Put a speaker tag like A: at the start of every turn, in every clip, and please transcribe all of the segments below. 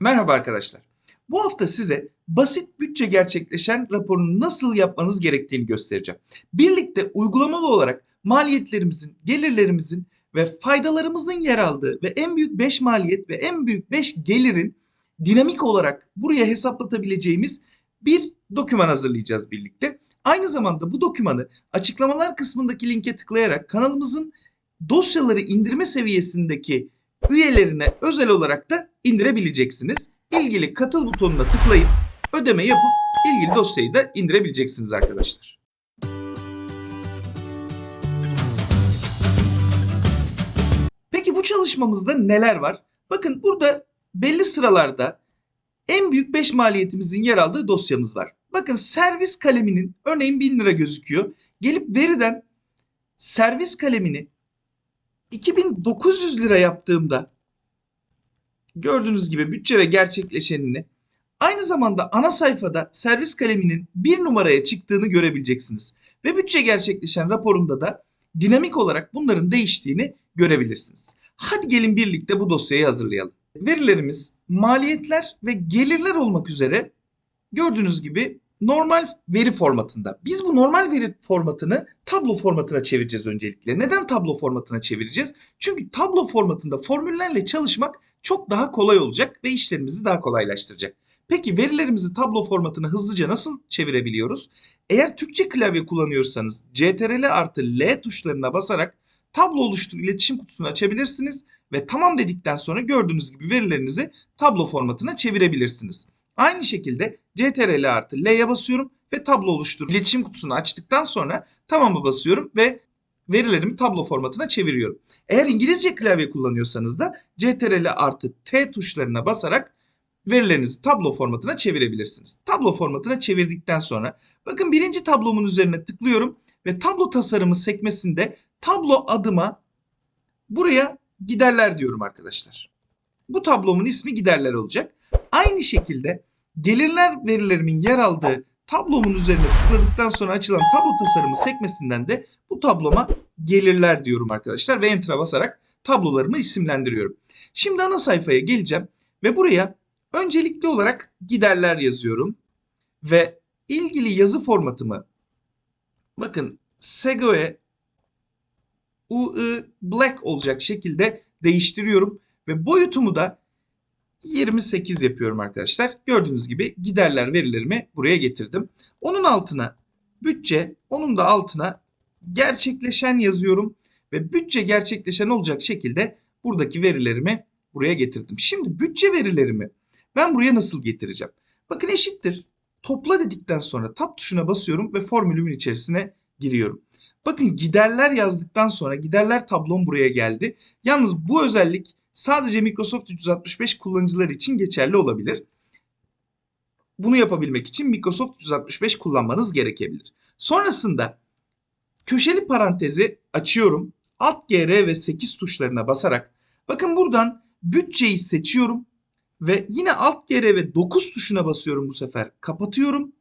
A: Merhaba arkadaşlar. Bu hafta size basit bütçe gerçekleşen raporunu nasıl yapmanız gerektiğini göstereceğim. Birlikte uygulamalı olarak maliyetlerimizin, gelirlerimizin ve faydalarımızın yer aldığı ve en büyük 5 maliyet ve en büyük 5 gelirin dinamik olarak buraya hesaplatabileceğimiz bir doküman hazırlayacağız birlikte. Aynı zamanda bu dokümanı açıklamalar kısmındaki linke tıklayarak kanalımızın dosyaları indirme seviyesindeki üyelerine özel olarak da indirebileceksiniz. İlgili katıl butonuna tıklayıp ödeme yapıp ilgili dosyayı da indirebileceksiniz arkadaşlar. Peki bu çalışmamızda neler var? Bakın burada belli sıralarda en büyük 5 maliyetimizin yer aldığı dosyamız var. Bakın servis kaleminin örneğin 1000 lira gözüküyor. Gelip veriden servis kalemini 2900 lira yaptığımda gördüğünüz gibi bütçe ve gerçekleşenini aynı zamanda ana sayfada servis kaleminin bir numaraya çıktığını görebileceksiniz. Ve bütçe gerçekleşen raporunda da dinamik olarak bunların değiştiğini görebilirsiniz. Hadi gelin birlikte bu dosyayı hazırlayalım. Verilerimiz maliyetler ve gelirler olmak üzere gördüğünüz gibi normal veri formatında. Biz bu normal veri formatını tablo formatına çevireceğiz öncelikle. Neden tablo formatına çevireceğiz? Çünkü tablo formatında formüllerle çalışmak çok daha kolay olacak ve işlerimizi daha kolaylaştıracak. Peki verilerimizi tablo formatına hızlıca nasıl çevirebiliyoruz? Eğer Türkçe klavye kullanıyorsanız CTRL artı L tuşlarına basarak tablo oluştur iletişim kutusunu açabilirsiniz ve tamam dedikten sonra gördüğünüz gibi verilerinizi tablo formatına çevirebilirsiniz. Aynı şekilde CTRL artı L'ye basıyorum ve tablo oluştur. İletişim kutusunu açtıktan sonra tamamı basıyorum ve verilerimi tablo formatına çeviriyorum. Eğer İngilizce klavye kullanıyorsanız da CTRL artı T tuşlarına basarak verilerinizi tablo formatına çevirebilirsiniz. Tablo formatına çevirdikten sonra bakın birinci tablomun üzerine tıklıyorum ve tablo tasarımı sekmesinde tablo adıma buraya giderler diyorum arkadaşlar. Bu tablomun ismi giderler olacak. Aynı şekilde gelirler verilerimin yer aldığı tablomun üzerine tıkladıktan sonra açılan tablo tasarımı sekmesinden de bu tabloma gelirler diyorum arkadaşlar ve enter'a basarak tablolarımı isimlendiriyorum. Şimdi ana sayfaya geleceğim ve buraya öncelikli olarak giderler yazıyorum ve ilgili yazı formatımı bakın Segoe UI Black olacak şekilde değiştiriyorum ve boyutumu da 28 yapıyorum arkadaşlar. Gördüğünüz gibi giderler verilerimi buraya getirdim. Onun altına bütçe, onun da altına gerçekleşen yazıyorum ve bütçe gerçekleşen olacak şekilde buradaki verilerimi buraya getirdim. Şimdi bütçe verilerimi ben buraya nasıl getireceğim? Bakın eşittir. Topla dedikten sonra tab tuşuna basıyorum ve formülümün içerisine giriyorum. Bakın giderler yazdıktan sonra giderler tablom buraya geldi. Yalnız bu özellik sadece Microsoft 365 kullanıcıları için geçerli olabilir. Bunu yapabilmek için Microsoft 365 kullanmanız gerekebilir. Sonrasında köşeli parantezi açıyorum. Alt GR ve 8 tuşlarına basarak bakın buradan bütçeyi seçiyorum ve yine Alt GR ve 9 tuşuna basıyorum bu sefer. Kapatıyorum.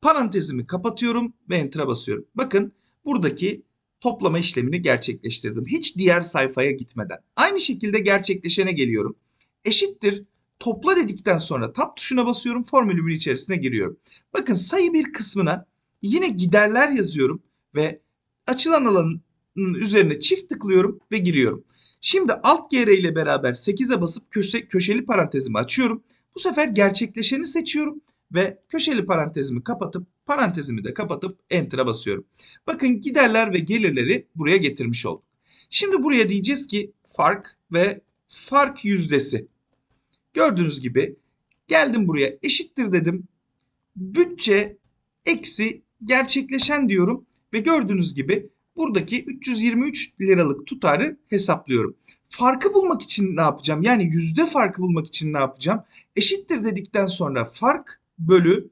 A: Parantezimi kapatıyorum ve Enter'a basıyorum. Bakın buradaki toplama işlemini gerçekleştirdim. Hiç diğer sayfaya gitmeden. Aynı şekilde gerçekleşene geliyorum. Eşittir topla dedikten sonra tab tuşuna basıyorum. Formülümün içerisine giriyorum. Bakın sayı bir kısmına yine giderler yazıyorum ve açılan alanın üzerine çift tıklıyorum ve giriyorum. Şimdi alt GR ile beraber 8'e basıp köşe, köşeli parantezimi açıyorum. Bu sefer gerçekleşeni seçiyorum ve köşeli parantezimi kapatıp parantezimi de kapatıp enter'a basıyorum. Bakın giderler ve gelirleri buraya getirmiş olduk. Şimdi buraya diyeceğiz ki fark ve fark yüzdesi. Gördüğünüz gibi geldim buraya eşittir dedim. Bütçe eksi gerçekleşen diyorum ve gördüğünüz gibi buradaki 323 liralık tutarı hesaplıyorum. Farkı bulmak için ne yapacağım? Yani yüzde farkı bulmak için ne yapacağım? Eşittir dedikten sonra fark bölü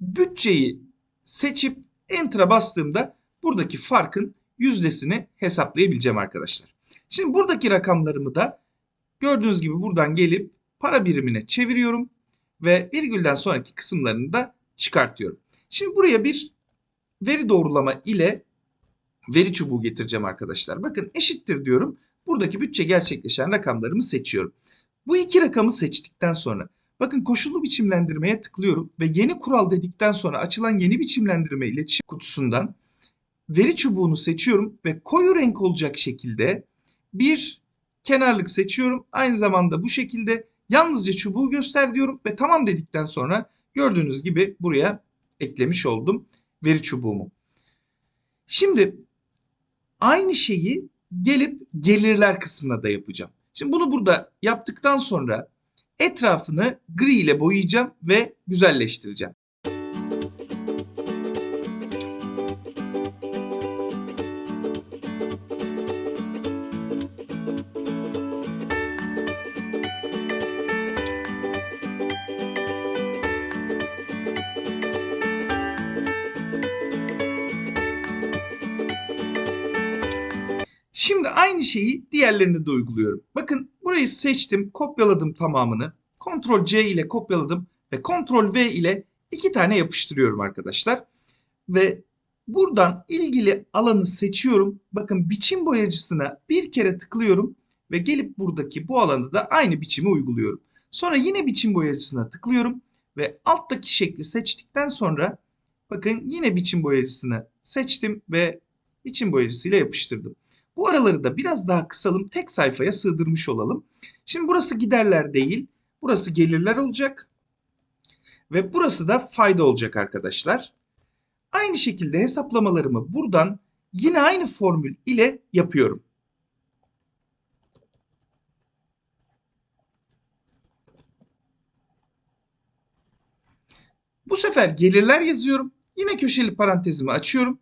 A: bütçeyi seçip enter'a bastığımda buradaki farkın yüzdesini hesaplayabileceğim arkadaşlar. Şimdi buradaki rakamlarımı da gördüğünüz gibi buradan gelip para birimine çeviriyorum ve virgülden sonraki kısımlarını da çıkartıyorum. Şimdi buraya bir veri doğrulama ile veri çubuğu getireceğim arkadaşlar. Bakın eşittir diyorum. Buradaki bütçe gerçekleşen rakamlarımı seçiyorum. Bu iki rakamı seçtikten sonra bakın koşullu biçimlendirmeye tıklıyorum ve yeni kural dedikten sonra açılan yeni biçimlendirme iletişim kutusundan veri çubuğunu seçiyorum ve koyu renk olacak şekilde bir kenarlık seçiyorum. Aynı zamanda bu şekilde yalnızca çubuğu göster diyorum ve tamam dedikten sonra gördüğünüz gibi buraya eklemiş oldum veri çubuğumu. Şimdi aynı şeyi gelip gelirler kısmına da yapacağım. Şimdi bunu burada yaptıktan sonra etrafını gri ile boyayacağım ve güzelleştireceğim. Şimdi aynı şeyi diğerlerine de uyguluyorum. Bakın burayı seçtim, kopyaladım tamamını. Ctrl C ile kopyaladım ve Ctrl V ile iki tane yapıştırıyorum arkadaşlar. Ve buradan ilgili alanı seçiyorum. Bakın biçim boyacısına bir kere tıklıyorum ve gelip buradaki bu alanı da aynı biçimi uyguluyorum. Sonra yine biçim boyacısına tıklıyorum ve alttaki şekli seçtikten sonra bakın yine biçim boyacısını seçtim ve biçim boyacısıyla yapıştırdım. Bu araları da biraz daha kısalım, tek sayfaya sığdırmış olalım. Şimdi burası giderler değil, burası gelirler olacak. Ve burası da fayda olacak arkadaşlar. Aynı şekilde hesaplamalarımı buradan yine aynı formül ile yapıyorum. Bu sefer gelirler yazıyorum. Yine köşeli parantezimi açıyorum.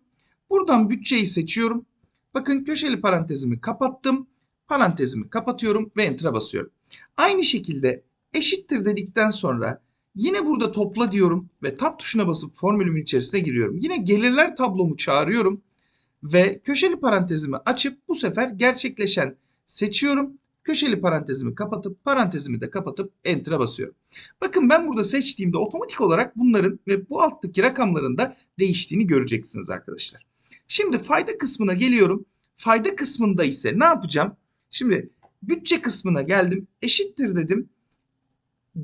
A: Buradan bütçeyi seçiyorum. Bakın köşeli parantezimi kapattım. Parantezimi kapatıyorum ve enter'a basıyorum. Aynı şekilde eşittir dedikten sonra yine burada topla diyorum ve tab tuşuna basıp formülümün içerisine giriyorum. Yine gelirler tablomu çağırıyorum ve köşeli parantezimi açıp bu sefer gerçekleşen seçiyorum. Köşeli parantezimi kapatıp parantezimi de kapatıp enter'a basıyorum. Bakın ben burada seçtiğimde otomatik olarak bunların ve bu alttaki rakamların da değiştiğini göreceksiniz arkadaşlar. Şimdi fayda kısmına geliyorum. Fayda kısmında ise ne yapacağım? Şimdi bütçe kısmına geldim. Eşittir dedim.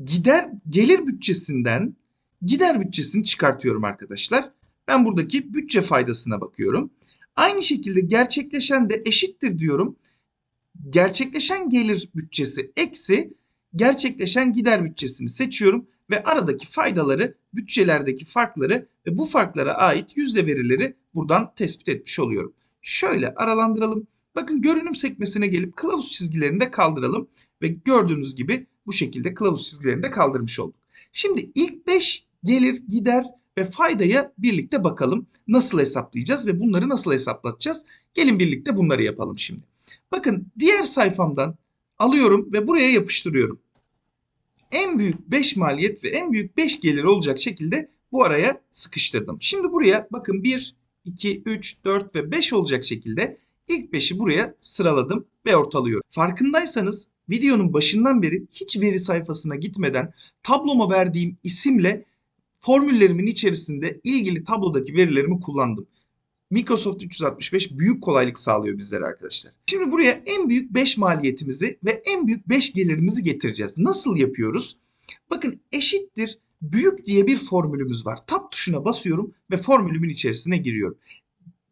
A: Gider gelir bütçesinden gider bütçesini çıkartıyorum arkadaşlar. Ben buradaki bütçe faydasına bakıyorum. Aynı şekilde gerçekleşen de eşittir diyorum. Gerçekleşen gelir bütçesi eksi gerçekleşen gider bütçesini seçiyorum ve aradaki faydaları, bütçelerdeki farkları ve bu farklara ait yüzde verileri buradan tespit etmiş oluyorum. Şöyle aralandıralım. Bakın görünüm sekmesine gelip kılavuz çizgilerini de kaldıralım ve gördüğünüz gibi bu şekilde kılavuz çizgilerini de kaldırmış olduk. Şimdi ilk 5 gelir, gider ve faydaya birlikte bakalım. Nasıl hesaplayacağız ve bunları nasıl hesaplatacağız? Gelin birlikte bunları yapalım şimdi. Bakın diğer sayfamdan alıyorum ve buraya yapıştırıyorum. En büyük 5 maliyet ve en büyük 5 gelir olacak şekilde bu araya sıkıştırdım. Şimdi buraya bakın 1, 2, 3, 4 ve 5 olacak şekilde ilk 5'i buraya sıraladım ve ortalıyorum. Farkındaysanız videonun başından beri hiç veri sayfasına gitmeden tabloma verdiğim isimle formüllerimin içerisinde ilgili tablodaki verilerimi kullandım. Microsoft 365 büyük kolaylık sağlıyor bizlere arkadaşlar. Şimdi buraya en büyük 5 maliyetimizi ve en büyük 5 gelirimizi getireceğiz. Nasıl yapıyoruz? Bakın eşittir büyük diye bir formülümüz var. Tab tuşuna basıyorum ve formülümün içerisine giriyorum.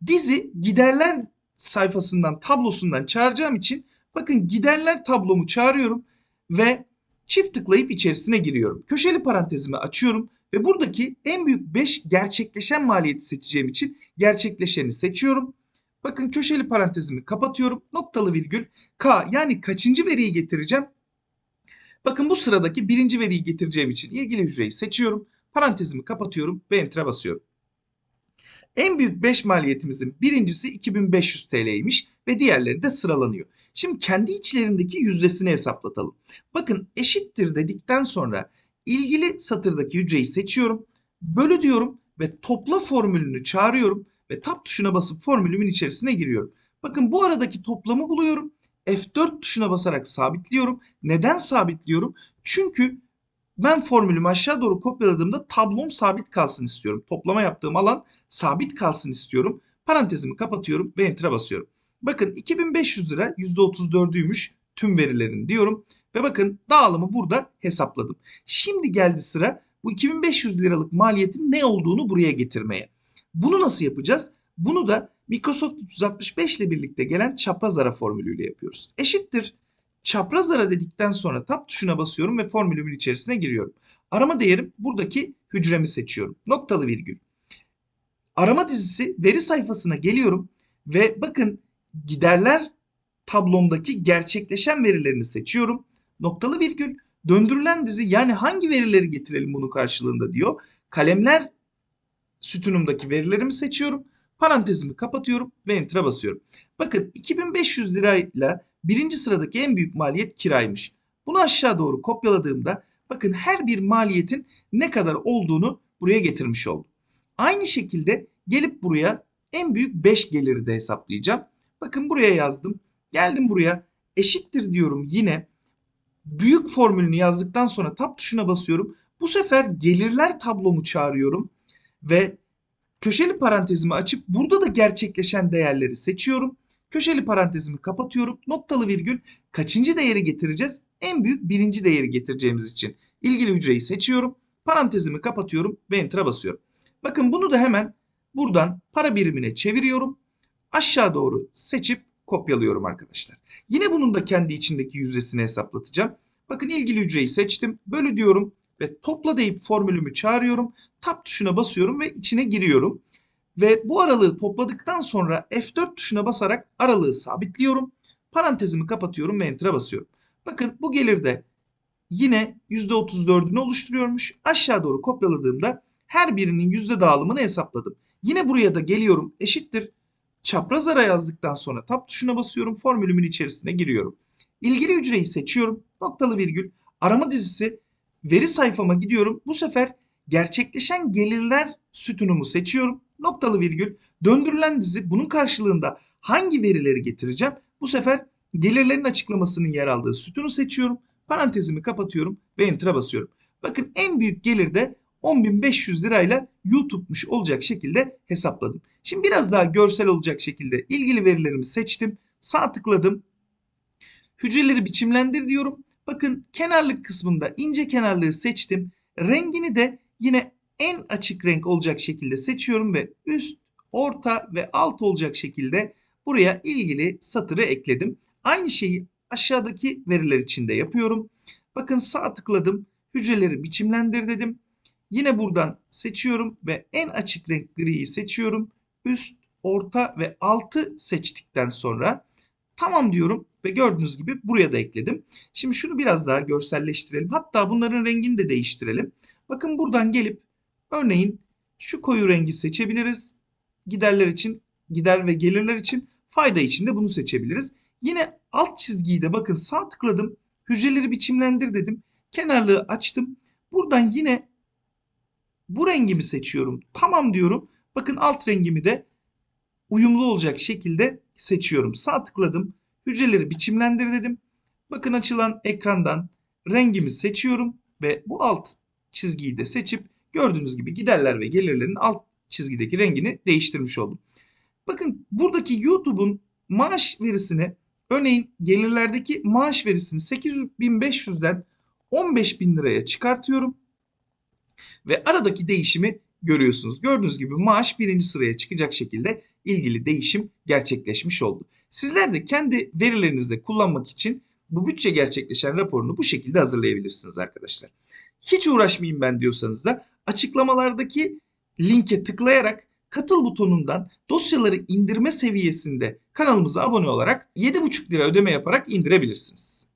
A: Dizi giderler sayfasından tablosundan çağıracağım için bakın giderler tablomu çağırıyorum ve çift tıklayıp içerisine giriyorum. Köşeli parantezimi açıyorum ve buradaki en büyük 5 gerçekleşen maliyeti seçeceğim için gerçekleşeni seçiyorum. Bakın köşeli parantezimi kapatıyorum. Noktalı virgül K yani kaçıncı veriyi getireceğim? Bakın bu sıradaki birinci veriyi getireceğim için ilgili hücreyi seçiyorum. Parantezimi kapatıyorum ve enter'a basıyorum. En büyük 5 maliyetimizin birincisi 2500 TL'ymiş ve diğerleri de sıralanıyor. Şimdi kendi içlerindeki yüzdesini hesaplatalım. Bakın eşittir dedikten sonra ilgili satırdaki hücreyi seçiyorum. Bölü diyorum ve topla formülünü çağırıyorum ve tab tuşuna basıp formülümün içerisine giriyorum. Bakın bu aradaki toplamı buluyorum. F4 tuşuna basarak sabitliyorum. Neden sabitliyorum? Çünkü ben formülümü aşağı doğru kopyaladığımda tablom sabit kalsın istiyorum. Toplama yaptığım alan sabit kalsın istiyorum. Parantezimi kapatıyorum ve enter'a basıyorum. Bakın 2500 lira %34'üymüş tüm verilerin diyorum. Ve bakın dağılımı burada hesapladım. Şimdi geldi sıra bu 2500 liralık maliyetin ne olduğunu buraya getirmeye. Bunu nasıl yapacağız? Bunu da Microsoft 365 ile birlikte gelen çapraz ara formülüyle yapıyoruz. Eşittir çapraz ara dedikten sonra tab tuşuna basıyorum ve formülümün içerisine giriyorum. Arama değerim buradaki hücremi seçiyorum. Noktalı virgül. Arama dizisi veri sayfasına geliyorum ve bakın giderler tablomdaki gerçekleşen verilerini seçiyorum. Noktalı virgül döndürülen dizi yani hangi verileri getirelim bunun karşılığında diyor. Kalemler sütunumdaki verilerimi seçiyorum. Parantezimi kapatıyorum ve enter'a basıyorum. Bakın 2500 lirayla birinci sıradaki en büyük maliyet kiraymış. Bunu aşağı doğru kopyaladığımda bakın her bir maliyetin ne kadar olduğunu buraya getirmiş oldum. Aynı şekilde gelip buraya en büyük 5 geliri de hesaplayacağım. Bakın buraya yazdım. Geldim buraya eşittir diyorum yine. Büyük formülünü yazdıktan sonra tab tuşuna basıyorum. Bu sefer gelirler tablomu çağırıyorum ve köşeli parantezimi açıp burada da gerçekleşen değerleri seçiyorum. Köşeli parantezimi kapatıyorum. Noktalı virgül kaçıncı değeri getireceğiz? En büyük birinci değeri getireceğimiz için ilgili hücreyi seçiyorum. Parantezimi kapatıyorum ve enter'a basıyorum. Bakın bunu da hemen buradan para birimine çeviriyorum. Aşağı doğru seçip kopyalıyorum arkadaşlar. Yine bunun da kendi içindeki yüzdesini hesaplatacağım. Bakın ilgili hücreyi seçtim. Bölü diyorum ve topla deyip formülümü çağırıyorum. Tab tuşuna basıyorum ve içine giriyorum. Ve bu aralığı topladıktan sonra F4 tuşuna basarak aralığı sabitliyorum. Parantezimi kapatıyorum ve enter'a basıyorum. Bakın bu gelirde yine %34'ünü oluşturuyormuş. Aşağı doğru kopyaladığımda her birinin yüzde dağılımını hesapladım. Yine buraya da geliyorum eşittir. Çapraz ara yazdıktan sonra tab tuşuna basıyorum. Formülümün içerisine giriyorum. İlgili hücreyi seçiyorum. Noktalı virgül. Arama dizisi. Veri sayfama gidiyorum. Bu sefer gerçekleşen gelirler sütunumu seçiyorum. Noktalı virgül. Döndürülen dizi bunun karşılığında hangi verileri getireceğim? Bu sefer gelirlerin açıklamasının yer aldığı sütunu seçiyorum. Parantezimi kapatıyorum ve enter'a basıyorum. Bakın en büyük gelir de 10.500 lirayla YouTube'muş olacak şekilde hesapladım. Şimdi biraz daha görsel olacak şekilde ilgili verilerimi seçtim. Sağ tıkladım. Hücreleri biçimlendir diyorum. Bakın kenarlık kısmında ince kenarlığı seçtim. Rengini de yine en açık renk olacak şekilde seçiyorum ve üst, orta ve alt olacak şekilde buraya ilgili satırı ekledim. Aynı şeyi aşağıdaki veriler için de yapıyorum. Bakın sağ tıkladım. Hücreleri biçimlendir dedim. Yine buradan seçiyorum ve en açık renk griyi seçiyorum. Üst, orta ve altı seçtikten sonra tamam diyorum ve gördüğünüz gibi buraya da ekledim. Şimdi şunu biraz daha görselleştirelim. Hatta bunların rengini de değiştirelim. Bakın buradan gelip örneğin şu koyu rengi seçebiliriz. Giderler için, gider ve gelirler için, fayda için de bunu seçebiliriz. Yine alt çizgiyi de bakın sağ tıkladım. Hücreleri biçimlendir dedim. Kenarlığı açtım. Buradan yine bu rengimi seçiyorum. Tamam diyorum. Bakın alt rengimi de uyumlu olacak şekilde seçiyorum. Sağ tıkladım. Hücreleri biçimlendir dedim. Bakın açılan ekrandan rengimi seçiyorum ve bu alt çizgiyi de seçip gördüğünüz gibi giderler ve gelirlerin alt çizgideki rengini değiştirmiş oldum. Bakın buradaki YouTube'un maaş verisini örneğin gelirlerdeki maaş verisini 8500'den 15.000 liraya çıkartıyorum. Ve aradaki değişimi görüyorsunuz. Gördüğünüz gibi maaş birinci sıraya çıkacak şekilde ilgili değişim gerçekleşmiş oldu. Sizler de kendi verilerinizde kullanmak için bu bütçe gerçekleşen raporunu bu şekilde hazırlayabilirsiniz arkadaşlar. Hiç uğraşmayayım ben diyorsanız da açıklamalardaki linke tıklayarak katıl butonundan dosyaları indirme seviyesinde kanalımıza abone olarak 7,5 lira ödeme yaparak indirebilirsiniz.